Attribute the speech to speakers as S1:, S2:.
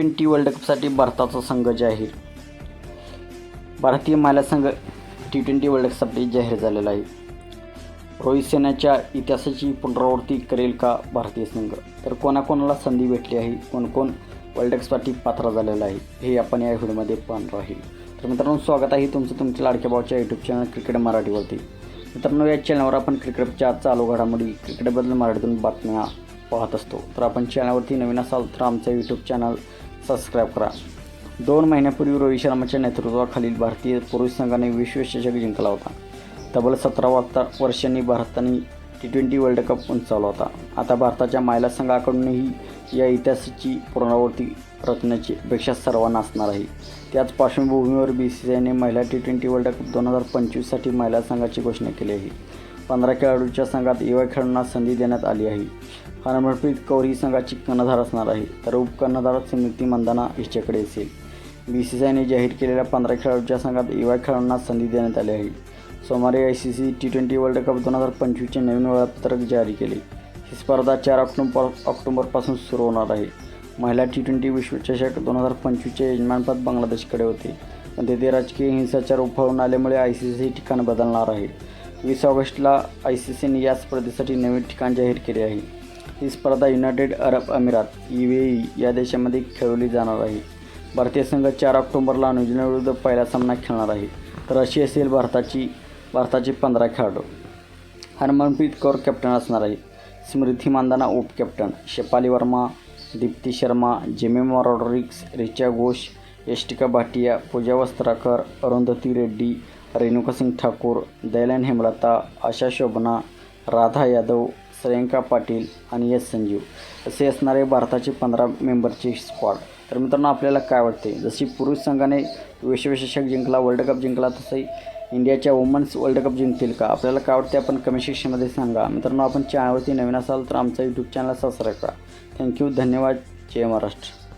S1: Twenty world कपसाठी भारताचा संघ जाहीर. भारतीय महिला संघ टी ट्वेंटी वर्ल्ड कपसाठी जाहीर झालेला आहे. रोहित सेनाच्या इतिहासाची पुनरावृत्ती करेल का भारतीय संघ? तर कोणाकोणाला संधी भेटली आहे? कोण कोण वर्ल्ड कपसाठी पात्र झालेलं आहे? हे आपण या व्हिडिओमध्ये पाहणार आहे. तर मित्रांनो स्वागत आहे तुमचं तुमच्या लाडक्या भाऊच्या यूट्यूब चॅनल क्रिकेट मराठीवरती. मित्रांनो या चॅनलवर आपण क्रिकेटच्या चालू घडामोडी क्रिकेटबद्दल मराठीतून बातम्या पाहत असतो. तर आपण चॅनलवरती नवीन असाल तर आमचं यूट्यूब चॅनल सबस्क्राईब करा. दोन महिन्यापूर्वी रोहित शर्माच्या नेतृत्वाखालील भारतीय पुरुष संघाने विश्वचषक जिंकला होता. तब्बल सतरा वाजता वर्षांनी भारताने टी ट्वेंटी वर्ल्ड कप उंचावला होता. आता भारताच्या महिला संघाकडूनही या इतिहासाची पुनरावृत्ती रचण्याची अपेक्षा सर्वांना असणार आहे. त्याच पार्श्वभूमीवर बी सी सी आयने महिला टी ट्वेंटी वर्ल्ड कप दोन हजार पंचवीससाठी महिला संघाची घोषणा केली आहे. पंधरा खेळाडूच्या संघात युवा खेळाडूंना संधी देण्यात आली आहे. हरमनप्रीत कौर ही संघाची कर्णधार असणार आहे. तर उपकर्णधार स्मृती मंदाना हिच्याकडे असेल. बी सी सी आयने जाहीर केलेल्या पंधरा खेळाडूच्या संघात युवा खेळाडूंना संधी देण्यात आली आहे. सोमवारी I C C T twenty world cup दोन हजार पंचवीसचे नवीन वेळापत्रक जारी केले. ही स्पर्धा चार ऑक्टोबर ऑक्टोबरपासून सुरू होणार आहे. महिला टी ट्वेंटी विश्वचषक दोन हजार पंचवीसचे यजमानपद बांगलादेशकडे होते. पण तेथे राजकीय हिंसाचार उफाळून आल्यामुळे आय सी सी ठिकाण बदलणार आहे. वीस ऑगस्टला आय सी सीने या स्पर्धेसाठी नवीन ठिकाण जाहीर केले आहे. ही स्पर्धा United Arab Emirates U A E या देशामध्ये खेळवली जाणार आहे. भारतीय संघ चार ऑक्टोबरला न्यूझीलंडविरुद्ध पहिला सामना खेळणार आहे. तर अशी असेल भारताची भारताचे पंधरा खेळाडू. हरमनप्रीत कौर कॅप्टन असणार आहे. स्मृती मानदाना उप कॅप्टन. शेपाली वर्मा दीप्ती शर्मा जेमेमा रॉड्रिक्स रिचा घोष यष्टिका भाटिया पूजा वस्त्राकर अरुंधती रेड्डी रेणुका सिंग ठाकूर दयालन हेमलता आशा शोभना राधा यादव श्रेयंका पाटील आणि यस संजीव असे असणारे भारताचे पंधरा मेंबरचे स्क्वॉड तर मित्रांनो आपल्याला काय वाटते जशी पुरुष संघाने विश्वचषक जिंकला वर्ल्ड कप जिंकला तसंही इंडियाच्या वुमन्स वर्ल्ड कप जिंकतील का? आपल्याला काय वाटते आपण कमेंट सेक्शनमध्ये सांगा. मित्रांनो आपण चॅनलवरती नवीन असाल तर आमचा यूट्यूब चॅनल सबस्क्राईब करा. थँक्यू धन्यवाद. जय महाराष्ट्र.